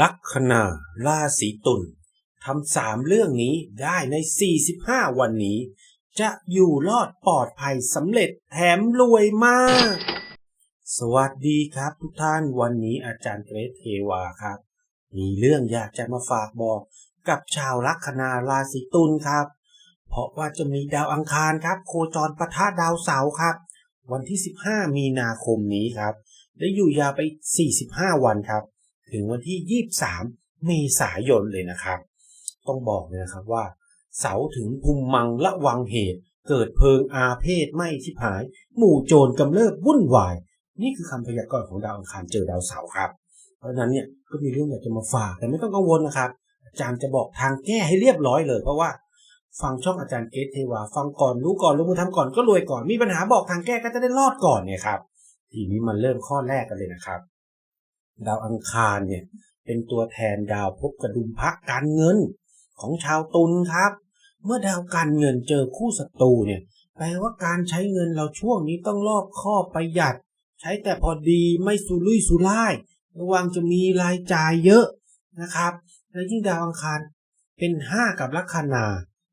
ลัคนาราศีตุลทำสามเรื่องนี้ได้ใน 45 วันนี้ จะอยู่รอดปลอดภัยสำเร็จแถมรวยมาก สวัสดีครับทุกท่านวันนี้อาจารย์เกรทเทวาครับ มีเรื่องอยากจะมาฝากบอกกับชาวลัคนาราศีตุลครับ เพราะว่าจะมีดาวอังคารครับ โคจรปะทะดาวเสาร์ครับ วันที่ 15 มีนาคมนี้ครับ และอยู่ยาวไป 45 วันครับ ถึงวันที่ 23 เมษายนเลยนะครับ ต้องบอกเลยนะครับว่า เสาถึงภูมิมังละวังเหตุ เกิดเพลิงอาเพศไหม้ชิบหาย หมู่โจรกำเริบวุ่นวาย นี่คือคำพยากรณ์ของดาวอังคารเจอดาวเสาครับ เพราะนั้นเนี่ยก็มีเรื่องอยากจะมาฝากแต่ไม่ต้องกังวลนะครับ อาจารย์จะบอกทางแก้ให้เรียบร้อยเลย เพราะว่าฟังช่องอาจารย์เกตเทวา ฟังก่อนรู้ก่อนลงมือทำก่อนก็รวยก่อนมีปัญหาบอกทางแก้ก็จะได้รอดก่อนเนี่ยครับทีนี้มันเริ่มข้อแรกกันเลยนะครับ ดาวอังคารเนี่ยเป็นตัวแทนดาวภพกระดุมพระการเงินของชาวตุลครับ เมื่อดาวการเงินเจอคู่ศัตรูเนี่ยแปลว่าการใช้เงินเราช่วงนี้ต้องรอบคอบประหยัด ใช้แต่พอดีไม่สุรุ่ยสุร่าย ระวังจะมีรายจ่ายเยอะนะครับ และยิ่งดาวอังคารเป็น5กับลัคนา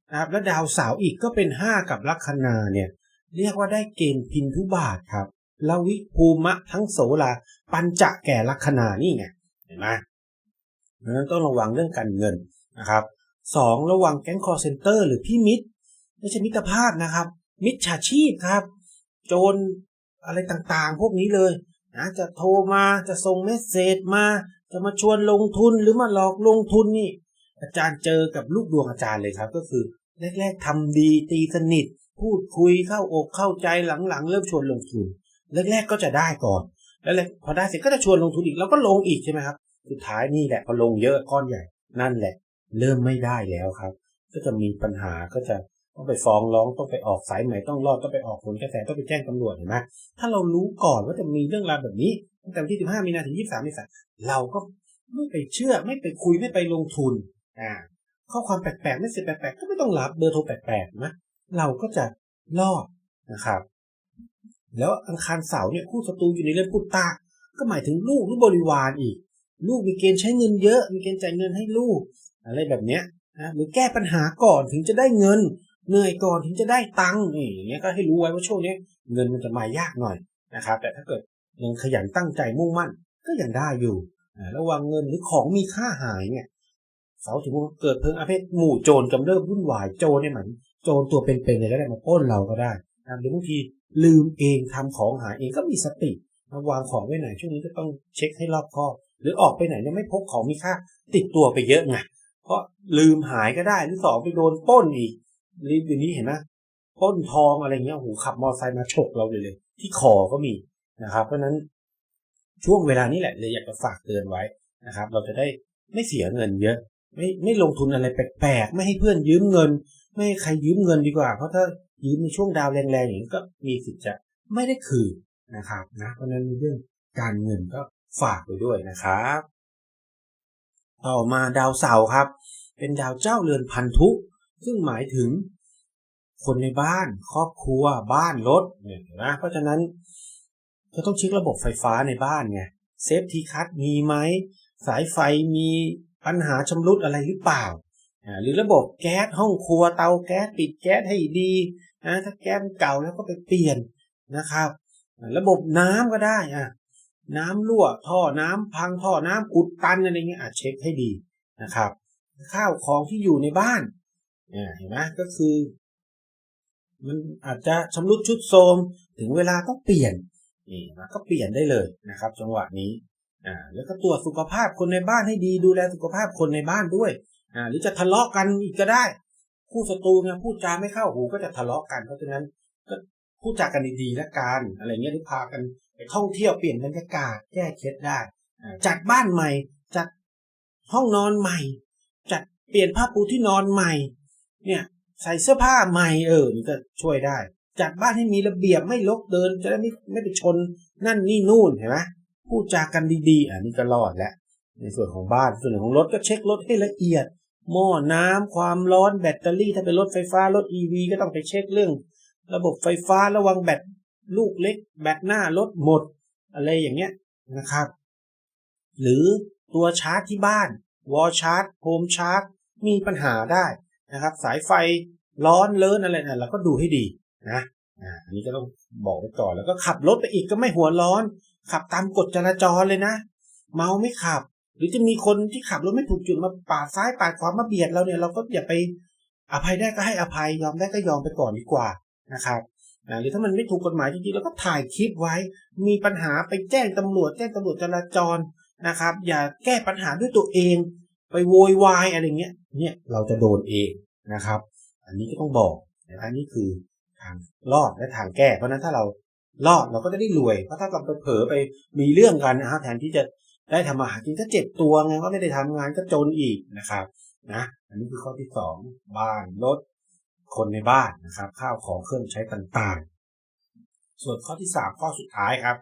นะครับและดาวเสาร์อีกก็เป็น5กับลัคนาเนี่ยเรียกว่าได้เกณฑ์พินทุบาทครับ ลวิภูมะทั้งโสลา ปัญจะแก่ลัคนานี่ไงเห็นไหมดังนั้นต้องระวังเรื่องการเงินนะครับสองระวังแก๊งคอร์เซนเตอร์หรือพี่มิตรไม่ใช่มิตรภาพนะครับ มิจฉาชีพครับ โจรอะไรต่างๆ พวกนี้เลยนะจะโทรมาจะส่งเมสเซจมาจะมาชวนลงทุนหรือมาหลอกลงทุนนี่ อาจารย์เจอกับลูกดวงอาจารย์เลยครับ ก็คือแรกๆทำดีตีสนิท พูดคุยเข้าอกเข้าใจหลังๆ เริ่มชวนลงทุน แรกๆก็จะได้ก่อน แล้วพอได้เสร็จก็จะชวนลงทุนอีกแล้วก็ลงอีกใช่ไหมครับ สุดท้ายนี่แหละพอลงเยอะก้อนใหญ่นั่นแหละ เริ่มไม่ได้แล้วครับ ก็จะมีปัญหาก็จะต้องไปฟ้องร้องต้องไปออกสายใหม่ต้องรอดต้องไปออกผลกระแสต้องไปแจ้งตำรวจเห็นไหมถ้าเรารู้ก่อนว่าจะมีเรื่องราวแบบนี้ตั้งแต่วันที่15มีนาถึง23เมษายนเราก็ไม่ไปเชื่อไม่ไปคุยไม่ไปลงทุนอ่าข้อความแปลกๆไม่เสียแปลกๆก็ไม่ต้องรับเบอร์โทรแปลกๆนะเราก็จะรอดนะครับ แล้วอังคารเสาร์เนี่ยคู่ศัตรูอยู่ในเรื่องพุตตาก็หมายถึงลูกหรือบริวารอีก ลูกมีเกณฑ์ใช้เงินเยอะ มีเกณฑ์จ่ายเงินให้ลูก อะไรแบบเนี้ยนะหรือแก้ปัญหาก่อนถึงจะได้เงิน เหนื่อยก่อนถึงจะได้ตังค์นี่อย่างเงี้ยก็ให้รู้ไว้ว่าช่วงนี้เงินมันจะมายากหน่อยนะครับ แต่ถ้าเกิดยังขยันตั้งใจมุ่งมั่น ก็ยังได้อยู่ระวังเงินหรือของมีค่าหายเนี่ยเสาถึงเกิดเพลิงอาเพศหมู่โจรกำเริบวุ่นวายโจรเนี่ยหมายโจรตัวเป็นๆเลยก็ได้มาป้นเราก็ได้หรือบางที ลืมเองทำของหายเองก็มีสติวางของไว้ไหนช่วงนี้ก็ต้องเช็คให้รอบคอบหรือออกไปไหนเนี่ยไม่พกของมีค่าติดตัวไปเยอะไงเพราะลืมหายก็ได้หรือสองไปโดนป้นอีกรีบอยู่นี้เห็นไหมป้นทองอะไรเงี้ยโอ้โหขับมอเตอร์ไซค์มาฉกเราเลยเลย ที่คอก็มีนะครับ เพราะนั้นช่วงเวลานี้แหละเลยอยากจะฝากเตือนไว้นะครับ เราจะได้ไม่เสียเงินเยอะ ไม่ไม่ลงทุนอะไรแปลกๆ ไม่ให้เพื่อนยืมเงิน ไม่ให้ใครยืมเงินดีกว่า เพราะถ้า ยืมในช่วงดาวแรงๆอย่างนี้ก็มีสิทธิ์จะไม่ได้คืนนะครับนะเพราะนั้นในเรื่องการเงินก็ฝากไปด้วยนะครับ ต่อมาดาวเสาร์ครับ เป็นดาวเจ้าเรือนพันธุ ซึ่งหมายถึงคนในบ้าน ครอบครัว บ้านรถเนี่ยนะเพราะฉะนั้นก็ต้องเช็คระบบไฟฟ้าในบ้านไงเซฟทีคัทมีไหมสายไฟมีปัญหาชำรุดอะไรหรือเปล่า หรือระบบแก๊สห้องครัวเตาแก๊สปิดแก๊สให้ดี นะถ้าแก๊สเก่าแล้วก็ไปเปลี่ยนนะครับ ระบบน้ำก็ได้อะน้ำรั่วท่อน้ำพังท่อน้ำอุดตันอะไรเงี้ยอาจเช็คให้ดีนะครับ ข้าวของที่อยู่ในบ้านเห็นไหมก็คือ มันอาจจะชำรุดชุดโทรมถึงเวลาก็เปลี่ยนนี่นะก็เปลี่ยนได้เลยนะครับ จังหวะนี้อ่าแล้วก็ตรวจสุขภาพคนในบ้านให้ดีดูแลสุขภาพคนในบ้านด้วยอ่าหรือจะทะเลาะกันอีกก็ได้ คู่ศัตรูเนี่ยพูดจาไม่เข้าหูก็จะทะเลาะกัน เพราะฉะนั้นก็พูดจากันดีๆและกันอะไรเงี้ยที่พากันไปท่องเที่ยวเปลี่ยนบรรยากาศแก้เคล็ดได้จัดบ้านใหม่จัดห้องนอนใหม่ จัดเปลี่ยนผ้าปูที่นอนใหม่ เนี่ยใส่เสื้อผ้าใหม่เออนี่ก็ช่วยได้ จัดบ้านให้มีระเบียบไม่ลกเดิน จะได้ไม่ไม่ไปชนนั่นนี่นู่นเห็นไหมพูดจากันดีๆอันนี้ก็รอดแล้วในส่วนของบ้านส่วนของรถก็เช็ครถให้ละเอียด หม้อน้ำความร้อนแบตเตอรี่ถ้าเป็นรถไฟฟ้ารถ e ีวีก็ต้องไปเช็คเรื่อง ระบบไฟฟ้าระวังแบตลูกเล็ก แบตหน้ารถหมด อะไรอย่างเงี้ยนะครับ หรือตัวชาร์จที่บ้านวอชาร์จโฮมชาร์จมีปัญหาได้นะครับ สายไฟร้อนเลินอะไรนะเราก็ดูให้ดีนะอันนี้ก็ต้องบอกไว้ก่อนแล้วก็ขับรถไปอีกก็ไม่หัวร้อน ขับตามกฎจราจรเลยนะ เมาไม่ขับ หรือจะมีคนที่ขับรถไม่ถูกจุดมาปาดซ้ายปาดขวามาเบียดเราเนี่ยเราก็อย่าไปอภัยได้ก็ให้อภัยยอมได้ก็ยอมไปก่อนดีกว่านะครับอ่าหรือถ้ามันไม่ถูกกฎหมายจริงๆเราก็ถ่ายคลิปไว้ มีปัญหาไปแจ้งตำรวจแจ้งตำรวจจราจรนะครับ อย่าแก้ปัญหาด้วยตัวเอง ไปโวยวายอะไรเงี้ยเนี่ยเราจะโดนเองนะครับ อันนี้ก็ต้องบอกนะอันนี้คือทางรอดและทางแก้ เพราะฉะนั้นถ้าเรารอดเราก็จะได้รวยเพราะถ้าเราไปเผลอไปมีเรื่องกันนะฮะแทนที่จะ ได้ทำมาหากินก็เจ็บตัวไงว่าไม่ได้ทำงานก็จนอีกนะครับนะอันนี้คือข้อที่สองบ้านรถคนในบ้านนะครับ ข้าวของเครื่องใช้ต่างๆ ส่วนข้อที่สามข้อสุดท้ายครับ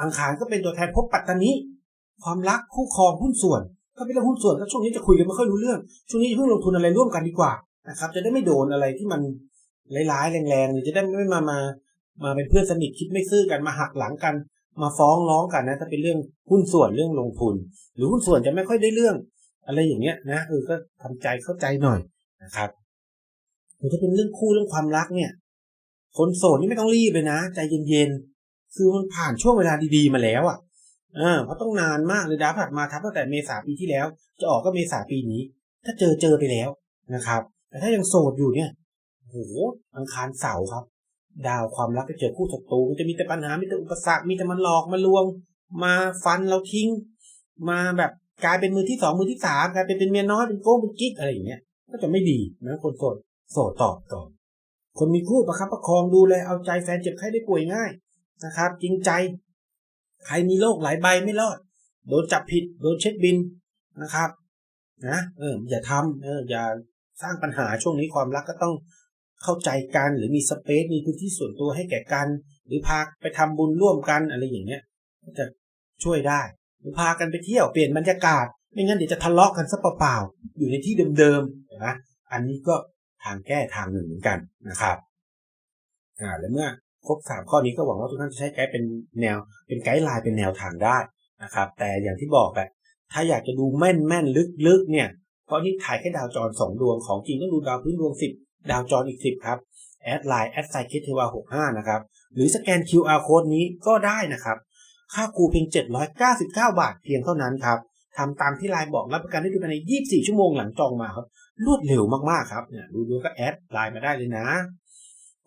อังคารก็เป็นตัวแทนภพปัตตานีความรักคู่ครองหุ้นส่วน ก็เป็นเรื่องหุ้นส่วนก็ช่วงนี้จะคุยกันไม่ค่อยรู้เรื่อง ช่วงนี้เพิ่งลงทุนอะไรร่วมกันดีกว่านะครับ จะได้ไม่โดนอะไรที่มันร้ายๆแรงๆหรือจะได้ไม่มามามาเป็นเพื่อนสนิทคิดไม่ซื่อกันมาหักหลังกัน มาฟ้องร้องกันนะถ้าเป็นเรื่องหุ้นส่วนเรื่องลงทุน หรือหุ้นส่วนจะไม่ค่อยได้เรื่อง อะไรอย่างเงี้ยนะเออก็ทำใจเข้าใจหน่อยนะครับหรือถ้าเป็นเรื่องคู่เรื่องความรักเนี่ย คนโสดนี่ไม่ต้องรีบเลยนะ ใจเย็นๆคือมันผ่านช่วงเวลาดีๆมาแล้วอะเออเพราะต้องนานมากเลยดาวผัดมาทับตั้งแต่เมษาปีที่แล้ว จะออกก็เมษาปีนี้ ถ้าเจอเจอไปแล้วนะครับ แต่ถ้ายังโสดอยู่เนี่ยโหอังคารเสาร์ครับ ดาวความรักไปเจอคู่ศัตรูมันจะมีแต่ปัญหา มีแต่อุปสรรค มีแต่มันหลอกมาลวง มาฟันเราทิ้ง มาแบบกลายเป็นมือที่สองมือที่สามกลายเป็นเป็นเมียน้อยเป็นโก้เป็นกิ๊กอะไรอย่างเงี้ย ก็จะไม่ดีนะคนโสดโสดตอบก่อนคนมีคู่ประคับประคองดูแลเอาใจแฟนเจ็บไข้ได้ป่วยง่ายนะครับ จริงใจ ใครมีโรคหลายใบไม่รอด โดนจับผิด โดนเช็คบินนะครับ นะ เอออย่าทำเอออย่าสร้างปัญหาช่วงนี้ความรักก็ต้อง เข้าใจกันหรือมีสเปซมีพื้นที่ส่วนตัวให้แก่กัน หรือพาไปทำบุญร่วมกันอะไรอย่างเงี้ยก็จะช่วยได้ หรือพากันไปเที่ยวเปลี่ยนบรรยากาศ ไม่งั้นเดี๋ยวจะทะเลาะกันซะเปล่าๆอยู่ในที่เดิมๆนะอันนี้ก็ทางแก้ทางหนึ่งเหมือนกันนะครับอ่าและเมื่อครบสามข้อนี้ก็หวังว่าทุกท่านจะใช้ไกด์เป็นแนว เป็นไกด์ไลน์เป็นแนวทางได้นะครับ แต่อย่างที่บอกแหละถ้าอยากจะดูแม่นแม่นลึกๆเนี่ยเพราะนี่ถ่ายแค่ดาวจรสองดวงของจริงต้องดูดาวพื้นดวงสิบ ดาวจรอีก10ครับแอดไลน์แอดไซคิเทวา65นะครับ หรือสแกน QR code นี้ก็ได้นะครับ ค่าครูเพียง 799 บาทเพียงเท่านั้นครับทำตามที่ไลน์บอกรับประกันได้ดูภายใน 24 ชั่วโมงหลังจองมาครับ รวดเร็วมากๆครับเนี่ยดูดูก็แอดไลน์มาได้เลยนะ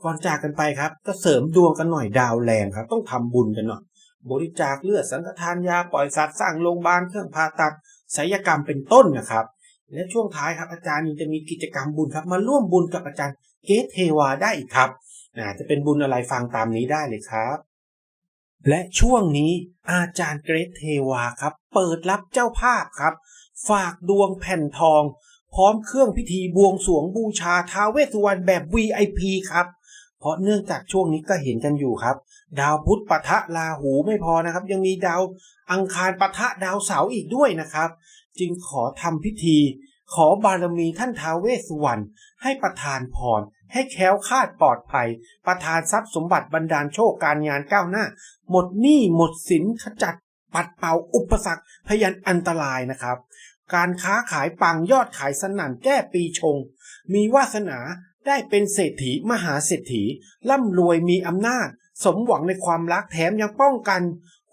ก่อนจากกันไปครับ ก็เสริมดวงกันหน่อยดาวแรงครับ ต้องทำบุญกันหน่อยบริจาคเลือดสังฆทานยาปล่อยสัตว์สร้างโรงพยาบาลเครื่องผ่าตัดศัลยกรรมเป็นต้นนะครับ และช่วงท้ายครับอาจารย์จะมีกิจกรรมบุญครับมาร่วมบุญกับอาจารย์เกตเทวาได้อีกครับนะจะเป็นบุญอะไรฟังตามนี้ได้เลยครับ และช่วงนี้อาจารย์เกรทเทวาครับ เปิดรับเจ้าภาพครับ ฝากดวงแผ่นทอง พร้อมเครื่องพิธีบวงสรวงบูชาท้าเวสสุวรรณแบบ VIP ครับ ราะเนื่องจากช่วงนี้ก็เห็นกันอยู่ครับ ดาวพุธปะทะราหูไม่พอนะครับ ยังมีดาวอังคารปะทะดาวเสาร์อีกด้วยนะครับ จึงขอทำพิธี ขอบารมีท่านท้าวเวสสุวรรณให้ประทานพรให้แค้วคาดปลอดภัย ประทานทรัพย์สมบัติบรรดาลโชคการงานก้าวหน้า หมดหนี้หมดสินขจัดปัดเป่าอุปสรรคพยันอันตรายนะครับ การค้าขายปังยอดขายสนั่นแก้ปีชง มีวาสนา ได้เป็นเศรษฐีมหาเศรษฐี ร่ำรวยมีอำนาจ สมหวังในความรักแถมยังป้องกัน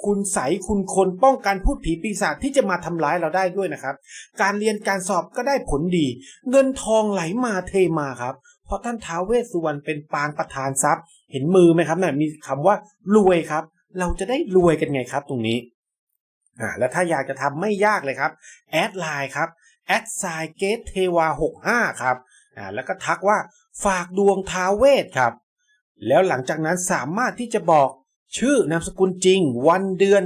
คุณใสคุณคนป้องกันพูดผีปีศาจที่จะมาทำร้ายเราได้ด้วยนะครับ การเรียนการสอบก็ได้ผลดี เงินทองไหลมาเทมาครับ เพราะท่านท้าวเวสสุวรรณเป็นปางประธานทรัพย์ เห็นมือไหมครับน่ะมีคำว่ารวยครับ เราจะได้รวยกันไงครับ ตรงนี้อ่าแล้วถ้าอยากจะทำไม่ยากเลยครับแอดไลน์ครับแอดไซเกตเทวา65ครับอ่าแล้วก็ทักว่า ฝากดวงท้าวเวสครับ แล้วหลังจากนั้นสามารถที่จะบอก ชื่อนามสกุลจริง วันเดือน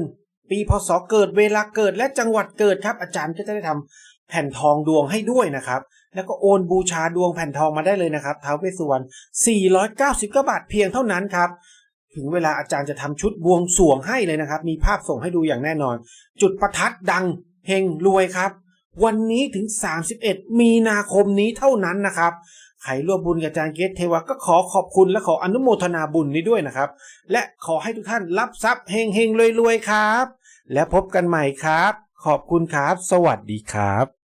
ปีพศเกิดเวลาเกิดและจังหวัดเกิดครับ อาจารย์ก็จะได้ทำแผ่นทองดวงให้ด้วยนะครับ แล้วก็โอนบูชาดวงแผ่นทองมาได้เลยนะครับท้าวเวสสุวรรณ499บาทเพียงเท่านั้นครับถึงเวลาอาจารย์จะทำชุดบวงสรวงให้เลยนะครับ มีภาพส่งให้ดูอย่างแน่นอน จุดประทัดดังเฮงรวยครับ วันนี้ถึง 31 มีนาคมนี้เท่านั้นนะครับ ใครร่วมบุญกับอาจารย์เกตเทวะก็ขอขอบคุณและขออนุโมทนาบุญนี้ด้วยนะครับ และขอให้ทุกท่านรับทรัพย์เฮงเฮงรวยๆครับ และพบกันใหม่ครับขขอบคุณครับ สวัสดีครับ